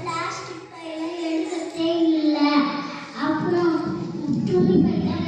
Plastic பையில எழுதத்தே இல்லை. அப்புறம் துணி பையில